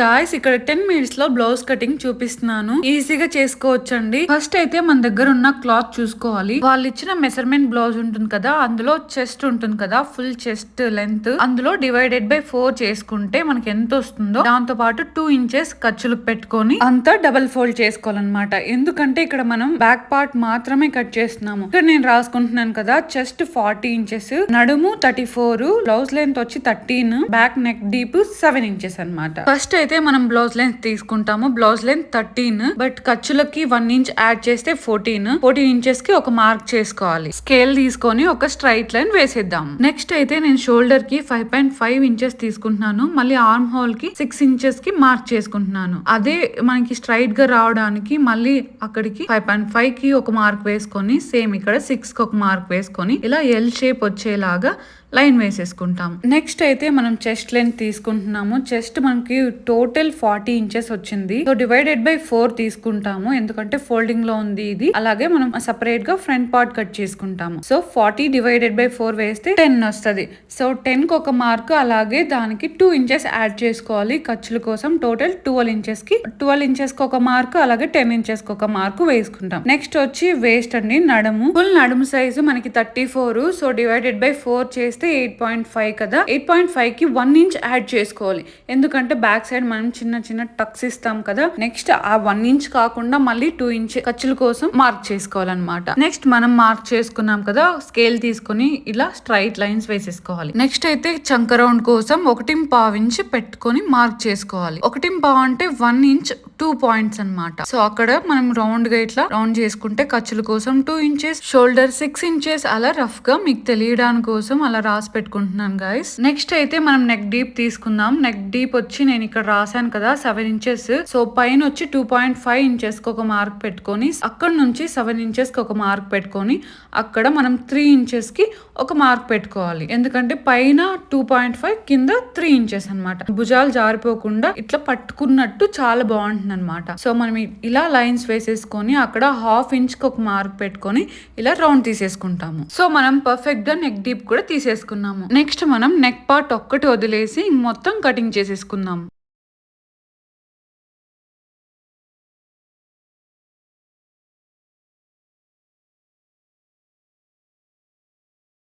Guys ఇక్కడ ten మినిట్స్లో blouse cutting చూపిస్తున్నాను. ఈజీగా చేసుకోవచ్చండి. ఫస్ట్ అయితే మన దగ్గర ఉన్న క్లాత్ చూసుకోవాలి. వాళ్ళు ఇచ్చిన మెజర్మెంట్ బ్లౌజ్ ఉంటుంది కదా అందులో చెస్ట్ ఉంటుంది కదా ఫుల్ చెస్ట్ లెంత్ అందులో డివైడెడ్ బై ఫోర్ చేసుకుంటే మనకి ఎంత వస్తుందో దాంతో పాటు టూ ఇంచెస్ ఖర్చులు పెట్టుకొని అంతా డబల్ ఫోల్డ్ చేసుకోవాలన్నమాట. ఎందుకంటే ఇక్కడ మనం బ్యాక్ పార్ట్ మాత్రమే కట్ చేస్తున్నాము. ఇక్కడ నేను రాసుకుంటున్నాను కదా చెస్ట్ ఫార్టీ ఇంచెస్ నడుము థర్టీ ఫోర్ బ్లౌజ్ లెంత్ వచ్చి thirteen back neck deep seven inches అన్నమాట. ఫస్ట్ అయితే మనం బ్లౌజ్ లెంత్ తీసుకుంటాము. బ్లౌజ్ లెంత్ థర్టీన్ బట్ ఖర్చులకి వన్ ఇంచ్ యాడ్ చేస్తే ఫోర్టీన్. ఫోర్టీన్ ఇంచెస్కి ఒక మార్క్ చేసుకోవాలి. స్కేల్ తీసుకొని ఒక స్ట్రైట్ లైన్ వేసేద్దాం. నెక్స్ట్ అయితే నేను షోల్డర్కి ఫైవ్ పాయింట్ ఫైవ్ ఇంచెస్ తీసుకుంటున్నాను. మళ్ళీ ఆర్మ్ హోల్కి సిక్స్ ఇంచెస్కి మార్క్ చేసుకుంటున్నాను. అదే మనకి స్ట్రైట్గా రావడానికి మళ్ళీ అక్కడికి ఫైవ్ పాయింట్ ఫైవ్కి ఒక మార్క్ వేసుకొని సేమ్ ఇక్కడ సిక్స్కి ఒక మార్క్ వేసుకొని ఇలా ఎల్ షేప్ వచ్చేలాగా లైన్ వేసేసుకుంటాం. నెక్స్ట్ అయితే మనం చెస్ట్ లెంత్ తీసుకుంటున్నాము. చెస్ట్ మనకి టోటల్ ఫార్టీ ఇంచెస్ వచ్చింది. సో డివైడెడ్ బై ఫోర్ తీసుకుంటాము. ఎందుకంటే ఫోల్డింగ్లో ఉంది ఇది. అలాగే మనం సపరేట్గా ఫ్రంట్ పార్ట్ కట్ చేసుకుంటాము. So forty divided by four వేస్తే టెన్ వస్తుంది. సో టెన్కి ఒక మార్క్ అలాగే దానికి టూ ఇంచెస్ యాడ్ చేసుకోవాలి. ఖర్చుల కోసం టోటల్ ట్వెల్వ్ ఇంచెస్కి ట్వెల్వ్ ఇంచెస్కి ఒక మార్క్ అలాగే టెన్ ఇంచెస్కి ఒక మార్క్ వేసుకుంటాం. నెక్స్ట్ వచ్చి వేస్ట్ అండి నడుము. ఫుల్ నడుము సైజు మనకి thirty four so divided by four చేస్తే ఎయిట్ పాయింట్ ఫైవ్ కదా. ఎయిట్ పాయింట్ ఫైవ్కి వన్ ఇంచ్ యాడ్ చేసుకోవాలి. ఎందుకంటే బ్యాక్ సైడ్ మనం చిన్న చిన్న టక్స్ ఇస్తాం కదా. నెక్స్ట్ ఆ వన్ ఇంచ్ కాకుండా మళ్ళీ టూ ఇంచ్ ఖర్చుల కోసం మార్క్ చేసుకోవాలన్నమాట. నెక్స్ట్ మనం మార్క్ చేసుకున్నాం కదా స్కేల్ తీసుకొని ఇలా స్ట్రైట్ లైన్స్ వేసేసుకోవాలి. నెక్స్ట్ అయితే చంక రౌండ్ కోసం ఒకటి పావు ఇంచ్ పెట్టుకొని మార్క్ చేసుకోవాలి. ఒకటి పావు అంటే వన్ ఇంచ్ టూ పాయింట్స్ అన్నమాట. సో అక్కడ మనం రౌండ్గా ఇట్లా రౌండ్ చేసుకుంటే ఖర్చుల కోసం two inches shoulder six inches అలా రఫ్గా మీకు తెలియడానికి కోసం అలా రాసి పెట్టుకుంటున్నాను గైస్ నెక్స్ట్ అయితే మనం నెక్ డీప్ తీసుకుందాం. నెక్ డీప్ వచ్చి నేను ఇక్కడ రాశాను కదా సెవెన్ ఇంచెస్ సో పైన వచ్చి టూ పాయింట్ ఫైవ్ ఇంచెస్కి ఒక మార్క్ పెట్టుకొని అక్కడ నుంచి సెవెన్ ఇంచెస్కి ఒక మార్క్ పెట్టుకొని అక్కడ మనం త్రీ ఇంచెస్కి ఒక మార్క్ పెట్టుకోవాలి. ఎందుకంటే పైన టూ పాయింట్ ఫైవ్ కింద త్రీ ఇంచెస్ అన్నమాట. భుజాలు జారిపోకుండా ఇట్లా పట్టుకున్నట్టు చాలా బాగుంటుంది. అనమాట సో మనం ఇలా లైన్స్ వేసేసుకొని అక్కడ హాఫ్ ఇంచ్కి ఒక మార్క్ పెట్టుకొని ఇలా రౌండ్ తీసేసుకుంటాము. సో మనం పర్ఫెక్ట్గా నెక్ డీప్ కూడా తీసేసుకున్నాము. నెక్స్ట్ మనం నెక్ పార్ట్ ఒక్కటి వదిలేసి మొత్తం కటింగ్ చేసేసుకుందాం.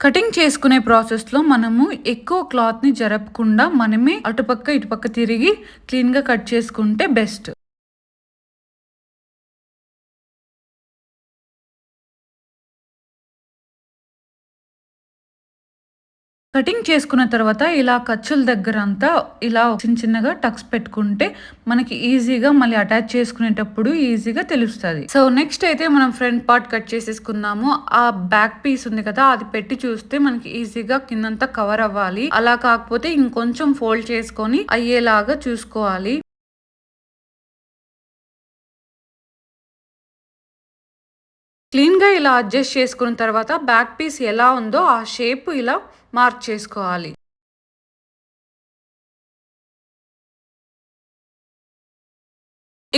కటింగ్ చేసుకునే ప్రాసెస్లో మనము ఎక్కువ క్లాత్ని జరపకుండా మనమే అటుపక్క ఇటుపక్క తిరిగి క్లీన్గా కట్ చేసుకుంటే బెస్ట్. కటింగ్ చేసుకున్న తర్వాత ఇలా ఖర్చుల దగ్గర అంతా ఇలా చిన్న చిన్నగా టక్స్ పెట్టుకుంటే మనకి ఈజీగా మళ్ళీ అటాచ్ చేసుకునేటప్పుడు ఈజీగా తెలుస్తుంది. సో నెక్స్ట్ అయితే మనం ఫ్రంట్ పార్ట్ కట్ చేసేసుకున్నాము ఆ బ్యాక్ పీస్ ఉంది కదా అది పెట్టి చూస్తే మనకి ఈజీగా కిందంతా కవర్ అవ్వాలి. అలా కాకపోతే ఇంకొంచెం ఫోల్డ్ చేసుకొని అయ్యేలాగా చూసుకోవాలి. క్లీన్గా ఇలా అడ్జస్ట్ చేసుకున్న తర్వాత బ్యాక్ పీస్ ఎలా ఉందో ఆ షేప్ ఇలా మార్క్ చేసుకోవాలి.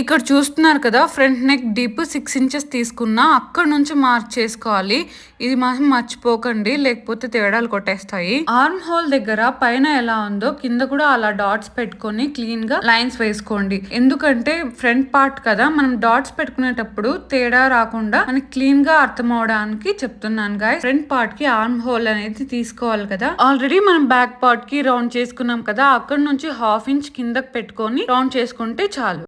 ఇక్కడ చూస్తున్నారు కదా front neck deep six inches తీసుకున్నా అక్కడ నుంచి మార్క్ చేసుకోవాలి. ఇది మాత్రం మర్చిపోకండి లేకపోతే తేడాలు కొట్టేస్తాయి. ఆర్మ్ హోల్ దగ్గర పైన ఎలా ఉందో కింద కూడా అలా డాట్స్ పెట్టుకొని క్లీన్గా లైన్స్ వేసుకోండి. ఎందుకంటే ఫ్రంట్ పార్ట్ కదా మనం డాట్స్ పెట్టుకునేటప్పుడు తేడా రాకుండా మనకి క్లీన్గా అర్థం అవడానికి చెప్తున్నాను గాయ ఫ్రంట్ పార్ట్కి ఆర్మ్ హోల్ అనేది తీసుకోవాలి కదా. ఆల్రెడీ మనం బ్యాక్ పార్ట్కి రౌండ్ చేసుకున్నాం కదా అక్కడ నుంచి హాఫ్ ఇంచ్ కిందకి పెట్టుకొని రౌండ్ చేసుకుంటే చాలు.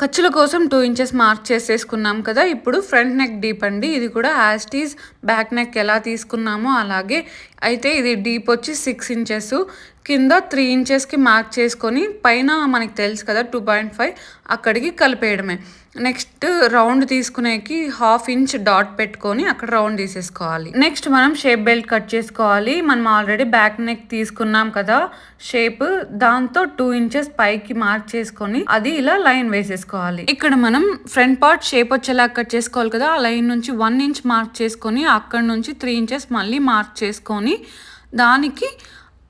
ఖర్చుల కోసం టూ ఇంచెస్ మార్క్ చేసేసుకున్నాం కదా. ఇప్పుడు ఫ్రంట్ నెక్ డీప్ అండి. ఇది కూడా యాస్టీస్ బ్యాక్ నెక్ ఎలా తీసుకున్నామో అలాగే. అయితే ఇది డీప్ వచ్చి సిక్స్ ఇంచెస్ కింద త్రీ ఇంచెస్కి మార్క్ చేసుకొని పైన మనకి తెలుసు కదా టూ పాయింట్ ఫైవ్ అక్కడికి కలిపేయడమే. నెక్స్ట్ రౌండ్ తీసుకునేకి హాఫ్ ఇంచ్ డాట్ పెట్టుకొని అక్కడ రౌండ్ తీసేసుకోవాలి. నెక్స్ట్ మనం షేప్ బెల్ట్ కట్ చేసుకోవాలి. మనం ఆల్రెడీ బ్యాక్ నెక్ తీసుకున్నాం కదా షేప్ దాంతో టూ ఇంచెస్ పైకి మార్క్ చేసుకొని అది ఇలా లైన్ వేసేసుకోవాలి. ఇక్కడ మనం ఫ్రంట్ పార్ట్ షేప్ వచ్చేలా కట్ చేసుకోవాలి కదా ఆ లైన్ నుంచి వన్ ఇంచ్ మార్క్ చేసుకొని అక్కడ నుంచి త్రీ ఇంచెస్ మళ్ళీ మార్క్ చేసుకొని దానికి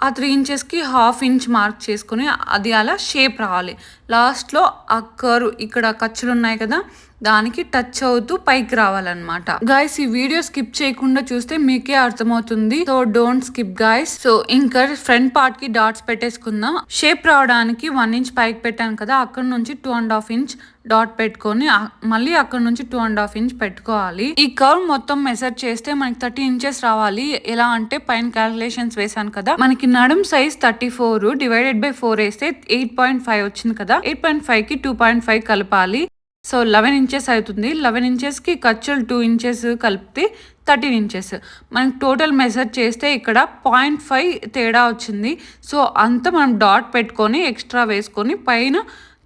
ఆ త్రీ ఇంచెస్కి హాఫ్ ఇంచ్ మార్క్ చేసుకొని అది అలా షేప్ రావాలి. లాస్ట్లో ఆ కర్వ్ ఇక్కడ ఖర్చులు ఉన్నాయి కదా దానికి టచ్ అవుతూ పైకి రావాలన్నమాట. గాయస్ ఈ వీడియో స్కిప్ చేయకుండా చూస్తే మీకే అర్థమవుతుంది. So don't skip guys so ఇంకా ఫ్రంట్ పార్ట్కి డాట్స్ పెట్టేసుకుందాం. షేప్ రావడానికి వన్ ఇంచ్ పైకి పెట్టాను కదా అక్కడ నుంచి two and half inch dot పెట్టుకొని మళ్ళీ అక్కడ నుంచి టూ అండ్ హాఫ్ ఇంచ్ పెట్టుకోవాలి. ఈ కర్వ్ మొత్తం మెజర్ చేస్తే మనకి థర్టీ ఇంచెస్ రావాలి. ఎలా అంటే పైన క్యాలిక్యులేషన్స్ వేసాను కదా. మనకి నడుం size thirty four divided by four వేస్తే ఎయిట్ పాయింట్ ఫైవ్ వచ్చింది కదా. ఎయిట్ పాయింట్ ఫైవ్కి టూ పాయింట్ ఫైవ్ కలపాలి. సో లెవెన్ ఇంచెస్ అవుతుంది. లెవెన్ ఇంచెస్కి ఖర్చులు టూ ఇంచెస్ కలిపితే థర్టీన్ ఇంచెస్. మనకి టోటల్ మెజర్ చేస్తే ఇక్కడ పాయింట్ ఫైవ్ తేడా వచ్చింది. సో అంతా మనం డాట్ పెట్టుకొని ఎక్స్ట్రా వేసుకొని పైన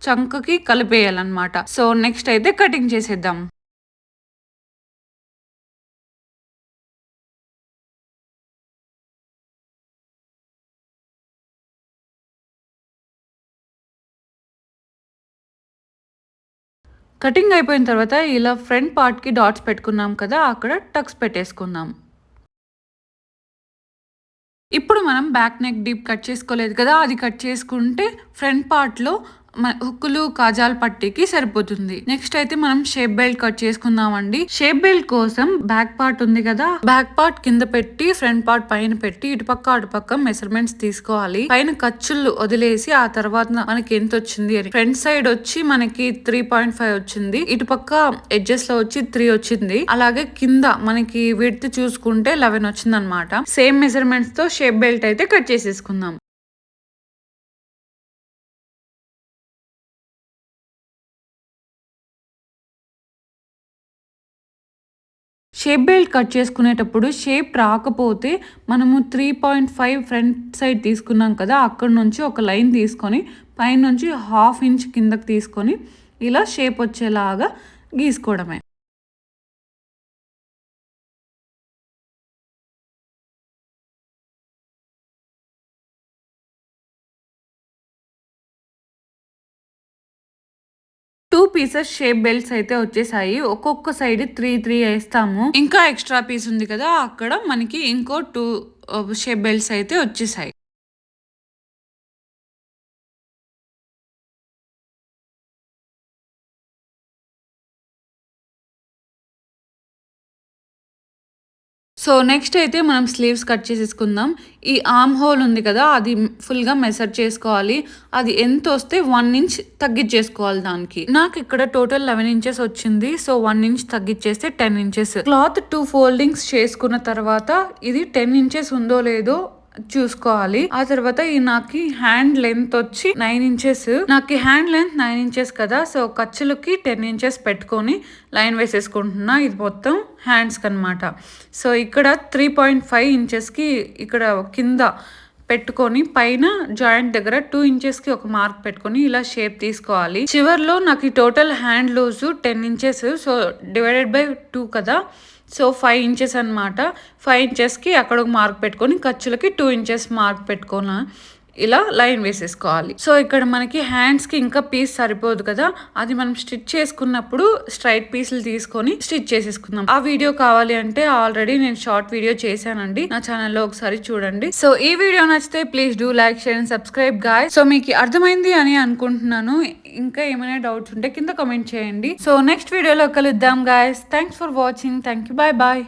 చంకకి కలిపేయాలన్నమాట. సో నెక్స్ట్ అయితే కటింగ్ చేసేద్దాం. కటింగ్ అయిపోయిన తర్వాత ఇలా ఫ్రంట్ పార్ట్కి డాట్స్ పెట్టుకున్నాం కదా అక్కడ టక్స్ పెట్టేసుకుందాం. ఇప్పుడు మనం బ్యాక్ నెక్ డీప్ కట్ చేసుకోలేదు కదా అది కట్ చేసుకుంటే ఫ్రంట్ పార్ట్లో హుక్కులు కాజాల్ పట్టీకి సరిపోతుంది. నెక్స్ట్ అయితే మనం షేప్ బెల్ట్ కట్ చేసుకుందామండి. షేప్ బెల్ట్ కోసం బ్యాక్ పార్ట్ ఉంది కదా బ్యాక్ పార్ట్ కింద పెట్టి ఫ్రంట్ పార్ట్ పైన పెట్టి ఇటుపక్క అటుపక్క మెజర్మెంట్స్ తీసుకోవాలి. పైన ఖర్చులు వదిలేసి ఆ తర్వాత మనకి ఎంత వచ్చింది అని. ఫ్రంట్ సైడ్ వచ్చి మనకి త్రీ పాయింట్ ఫైవ్ వచ్చింది. ఇటుపక్క ఎడ్జెస్లో వచ్చి త్రీ వచ్చింది. అలాగే కింద మనకి విడ్త్ చూసుకుంటే లెవెన్ వచ్చింది అనమాట సేమ్ మెజర్మెంట్స్తో షేప్ బెల్ట్ అయితే కట్ చేసేసుకుందాం. షేప్ బెల్ట్ కట్ చేసుకునేటప్పుడు షేప్ రాకపోతే మనము three point five front side తీసుకున్నాం కదా అక్కడ నుంచి ఒక లైన్ తీసుకొని పైన నుంచి హాఫ్ ఇంచ్ కిందకి తీసుకొని ఇలా షేప్ వచ్చేలాగా గీసుకోవడమే. పీసెస్ షేప్ బెల్ట్స్ అయితే వచ్చేసాయి. ఒక్కొక్క సైడ్ త్రీ త్రీ వేస్తాము. ఇంకా ఎక్స్ట్రా పీస్ ఉంది కదా అక్కడ మనకి ఇంకో టూ షేప్ బెల్ట్స్ అయితే వచ్చేసాయి. సో నెక్స్ట్ అయితే మనం స్లీవ్స్ కట్ చేసేసుకుందాం ఈ ఆర్మ్ హోల్ ఉంది కదా అది ఫుల్గా మెసర్ చేసుకోవాలి. అది ఎంత వస్తే వన్ ఇంచ్ తగ్గించేసుకోవాలి దానికి. నాకు ఇక్కడ టోటల్ లెవెన్ ఇంచెస్ వచ్చింది సో వన్ ఇంచ్ తగ్గించేస్తే ten inches. Cloth two foldings చేసుకున్న తర్వాత ఇది టెన్ ఇంచెస్ ఉందో లేదో చూసుకోవాలి. ఆ తర్వాత ఈ నాకు హ్యాండ్ లెంత్ వచ్చి నైన్ ఇంచెస్. నాకు హ్యాండ్ లెంత్ నైన్ ఇంచెస్ కదా సో ఖర్చులకి టెన్ ఇంచెస్ పెట్టుకొని లైన్ వేసేసుకుంటున్నా. ఇది మొత్తం హ్యాండ్స్కి అనమాట సో ఇక్కడ త్రీ పాయింట్ ఫైవ్ ఇంచెస్కి ఇక్కడ కింద పెట్టుకొని పైన జాయింట్ దగ్గర టూ ఇంచెస్కి ఒక మార్క్ పెట్టుకొని ఇలా షేప్ తీసుకోవాలి. చివర్లో నాకు ఈ total hand loose ten inches. So divided by two కదా సో ఫైవ్ ఇంచెస్ అనమాట ఫైవ్ ఇంచెస్కి అక్కడ ఒక మార్క్ పెట్టుకొని ఖర్చులకి టూ ఇంచెస్ మార్క్ పెట్టుకున్నాను ఇలా లైన్ వేసేసుకోవాలి. సో ఇక్కడ మనకి హ్యాండ్స్కి ఇంకా పీస్ సరిపోదు కదా అది మనం స్టిచ్ చేసుకున్నప్పుడు స్ట్రైట్ పీసులు తీసుకొని స్టిచ్ చేసేసుకుందాం. ఆ వీడియో కావాలి అంటే ఆల్రెడీ నేను షార్ట్ వీడియో చేశానండి. నా ఛానల్లో ఒకసారి చూడండి. సో ఈ వీడియో నచ్చితే please do like share and subscribe guy. So మీకు అర్థమైంది అని అనుకుంటున్నాను. ఇంకా ఏమైనా డౌట్స్ ఉంటే కింద కమెంట్ చేయండి. సో నెక్స్ట్ వీడియోలో కలుద్దాం guys. Thanks for watching. Thank you bye bye.